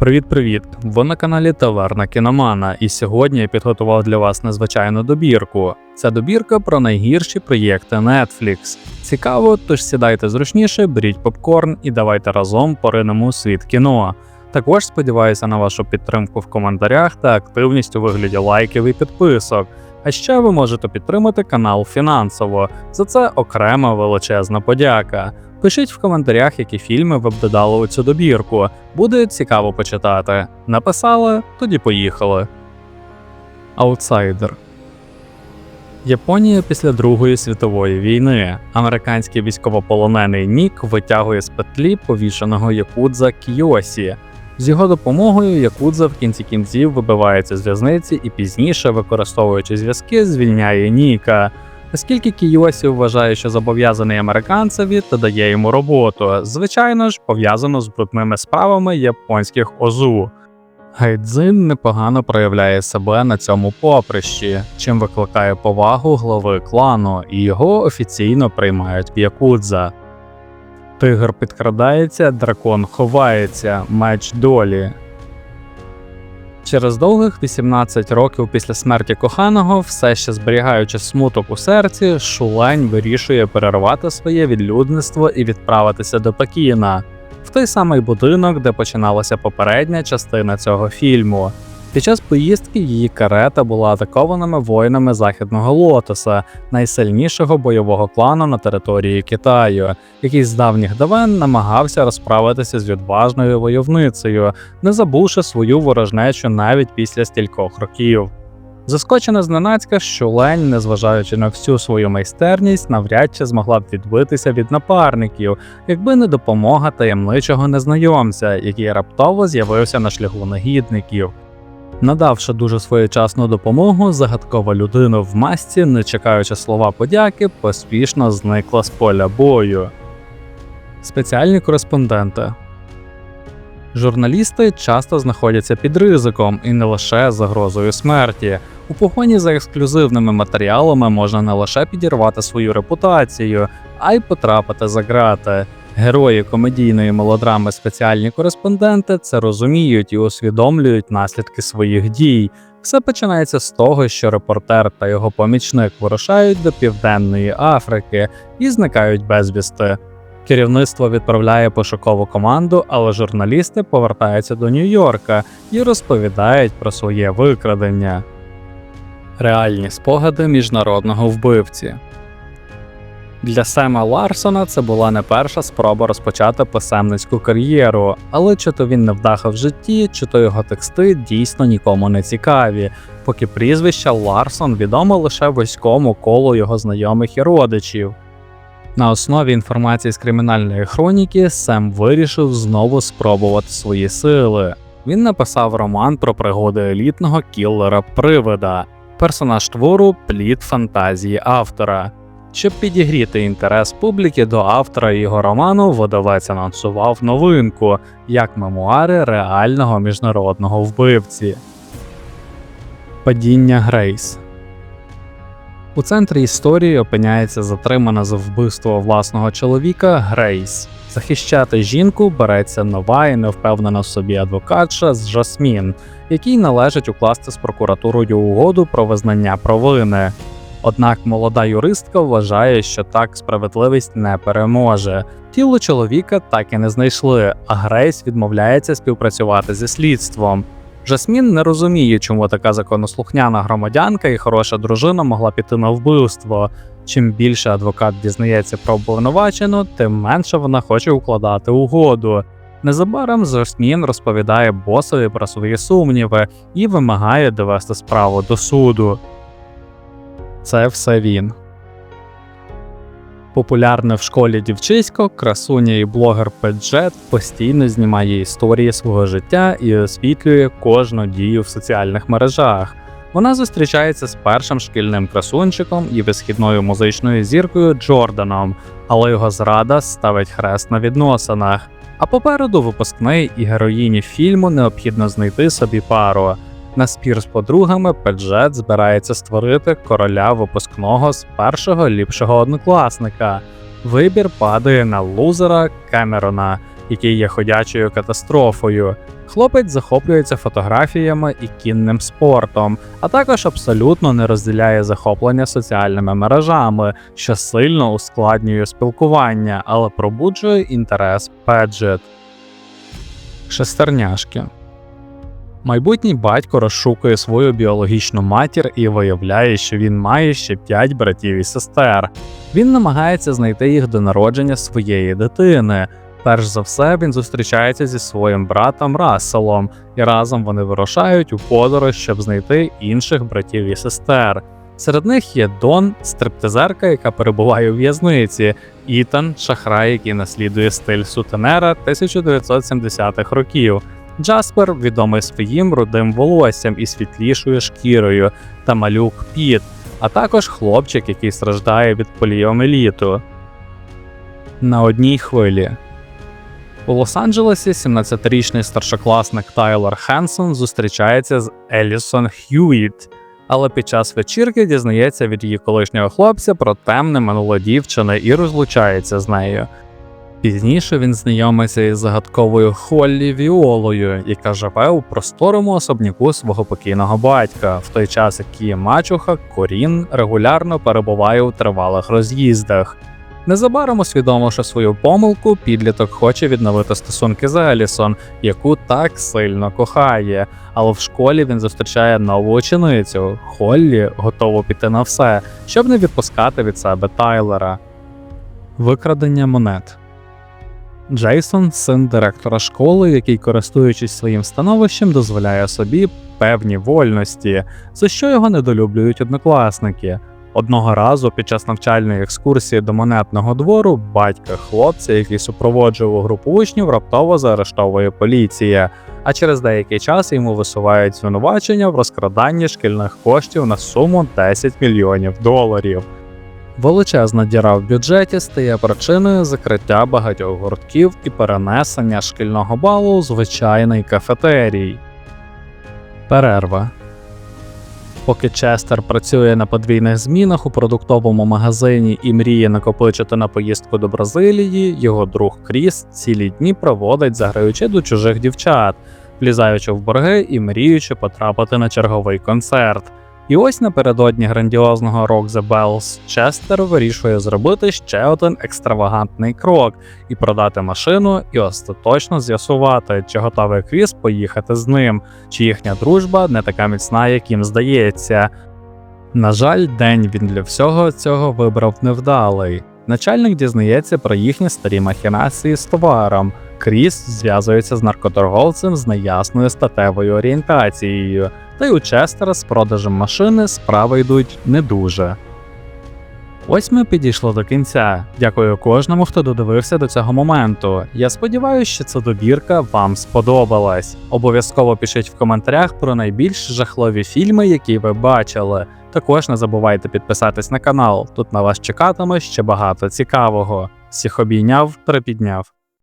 Привіт-привіт! Ви на каналі Таверна Кіномана, і сьогодні я підготував для вас незвичайну добірку. Це добірка про найгірші проєкти Netflix. Цікаво, тож сідайте зручніше, беріть попкорн і давайте разом поринемо у світ кіно. Також сподіваюся на вашу підтримку в коментарях та активність у вигляді лайків і підписок. А ще ви можете підтримати канал фінансово. За це окрема величезна подяка. Пишіть в коментарях, які фільми ви б додали у цю добірку. Буде цікаво почитати. Написали, тоді поїхали. Аутсайдер Японія після Другої світової війни. Американський військовополонений Нік витягує з петлі повішеного якудза Кіосі. З його допомогою Якудза в кінці кінців вибивається з в'язниці і пізніше, використовуючи зв'язки, звільняє Ніка. Оскільки Кіосі вважає, що зобов'язаний американцеві та дає йому роботу, звичайно ж, пов'язано з брудними справами японських озу. Гайдзин непогано проявляє себе на цьому поприщі, чим викликає повагу глави клану, і його офіційно приймають в Якудза. Тигр підкрадається, дракон ховається, меч долі. Через довгих 18 років після смерті коханого, все ще зберігаючи смуток у серці, Шулень вирішує перервати своє відлюдництво і відправитися до Пекіна, в той самий будинок, де починалася попередня частина цього фільму. Під час поїздки її карета була атакованими воїнами західного лотоса, найсильнішого бойового клану на території Китаю, який з давніх давен намагався розправитися з відважною войовницею, не забувши свою ворожнечу навіть після стількох років. Заскочена зненацька, що Лень, незважаючи на всю свою майстерність, навряд чи змогла б відбитися від напарників, якби не допомога таємничого незнайомця, який раптово з'явився на шляху негідників. Надавши дуже своєчасну допомогу, загадкова людина в масці, не чекаючи слова подяки, поспішно зникла з поля бою. Спеціальні кореспонденти Журналісти часто знаходяться під ризиком і не лише загрозою смерті. У погоні за ексклюзивними матеріалами можна не лише підірвати свою репутацію, а й потрапити за ґрати. Герої комедійної мелодрами спеціальні кореспонденти це розуміють і усвідомлюють наслідки своїх дій. Все починається з того, що репортер та його помічник вирушають до Південної Африки і зникають безвісти. Керівництво відправляє пошукову команду, але журналісти повертаються до Нью-Йорка і розповідають про своє викрадення. Реальні спогади міжнародного вбивці. Для Сема Ларсона це була не перша спроба розпочати писемницьку кар'єру, але чи то він не вдаха в житті, чи то його тексти дійсно нікому не цікаві, поки прізвище Ларсон відомо лише вузькому колу його знайомих і родичів. На основі інформації з кримінальної хроніки Сем вирішив знову спробувати свої сили. Він написав роман про пригоди елітного кіллера привида, персонаж твору плід фантазії автора. Щоб підігріти інтерес публіки до автора його роману, видавець анонсував новинку як мемуари реального міжнародного вбивці. Падіння Грейс у центрі історії опиняється затримана за вбивство власного чоловіка Грейс. Захищати жінку береться нова і невпевнена в собі адвокатша з Жасмін, якій належить укласти з прокуратурою угоду про визнання провини. Однак молода юристка вважає, що так справедливість не переможе. Тіло чоловіка так і не знайшли, а Грейс відмовляється співпрацювати зі слідством. Жасмін не розуміє, чому така законослухняна громадянка і хороша дружина могла піти на вбивство. Чим більше адвокат дізнається про обвинувачену, тим менше вона хоче укладати угоду. Незабаром Жасмін розповідає босові про свої сумніви і вимагає довести справу до суду. Це все він. Популярне в школі дівчисько, красуня і блогер Педжет постійно знімає історії свого життя і освітлює кожну дію в соціальних мережах. Вона зустрічається з першим шкільним красунчиком і висхідною музичною зіркою Джорданом, але його зрада ставить хрест на відносинах. А попереду випускний і героїні фільму необхідно знайти собі пару. На спір з подругами Педжет збирається створити короля випускного з першого ліпшого однокласника. Вибір падає на лузера Кемерона, який є ходячою катастрофою. Хлопець захоплюється фотографіями і кінним спортом, а також абсолютно не розділяє захоплення соціальними мережами, що сильно ускладнює спілкування, але пробуджує інтерес Педжет. Шестерняшки. Майбутній батько розшукує свою біологічну матір і виявляє, що він має ще п'ять братів і сестер. Він намагається знайти їх до народження своєї дитини. Перш за все, він зустрічається зі своїм братом Расселом, і разом вони вирушають у подорож, щоб знайти інших братів і сестер. Серед них є Дон, стриптизерка, яка перебуває у в'язниці, Ітан, шахрай, який наслідує стиль сутенера 1970-х років. Джаспер відомий своїм рудим волоссям і світлішою шкірою, та малюк Піт, а також хлопчик, який страждає від поліомеліту. На одній хвилі. У Лос-Анджелесі 17-річний старшокласник Тайлер Хенсон зустрічається з Елісон Хьюіт, але під час вечірки дізнається від її колишнього хлопця про темне минуле дівчини і розлучається з нею. Пізніше він знайомиться із загадковою Холлі Віолою, яка живе у просторому особняку свого покійного батька, в той час як її мачуха Корін регулярно перебуває у тривалих роз'їздах. Незабаром усвідомивши свою помилку, підліток хоче відновити стосунки з Елісон, яку так сильно кохає. Але в школі він зустрічає нову ученицю Холлі, готову піти на все, щоб не відпускати від себе Тайлера. Викрадення монет. Джейсон, син директора школи, який, користуючись своїм становищем, дозволяє собі певні вольності, за що його недолюблюють однокласники. Одного разу під час навчальної екскурсії до монетного двору батька хлопця, який супроводжував групу учнів, раптово заарештовує поліція, а через деякий час йому висувають звинувачення в розкраданні шкільних коштів на суму 10 мільйонів доларів. Величезна діра в бюджеті стає причиною закриття багатьох гуртків і перенесення шкільного балу у звичайний кафетерій. Перерва. Поки Честер працює на подвійних змінах у продуктовому магазині і мріє накопичити на поїздку до Бразилії, його друг Кріс цілі дні проводить, заграючи до чужих дівчат, влізаючи в борги і мріючи потрапити на черговий концерт. І ось напередодні грандіозного Rock the Bells Честер вирішує зробити ще один екстравагантний крок і продати машину, і остаточно з'ясувати, чи готовий Кріс поїхати з ним, чи їхня дружба не така міцна, як їм здається. На жаль, день він для всього цього вибрав невдалий. Начальник дізнається про їхні старі махінації з товаром. Кріс зв'язується з наркоторговцем з неясною статевою орієнтацією, та й у Честера з продажем машини справи йдуть не дуже. Ось ми підійшли до кінця. Дякую кожному, хто додивився до цього моменту. Я сподіваюся, що ця добірка вам сподобалась. Обов'язково пишіть в коментарях про найбільш жахливі фільми, які ви бачили. Також не забувайте підписатись на канал. Тут на вас чекатиме ще багато цікавого. Всіх обійняв, припідняв.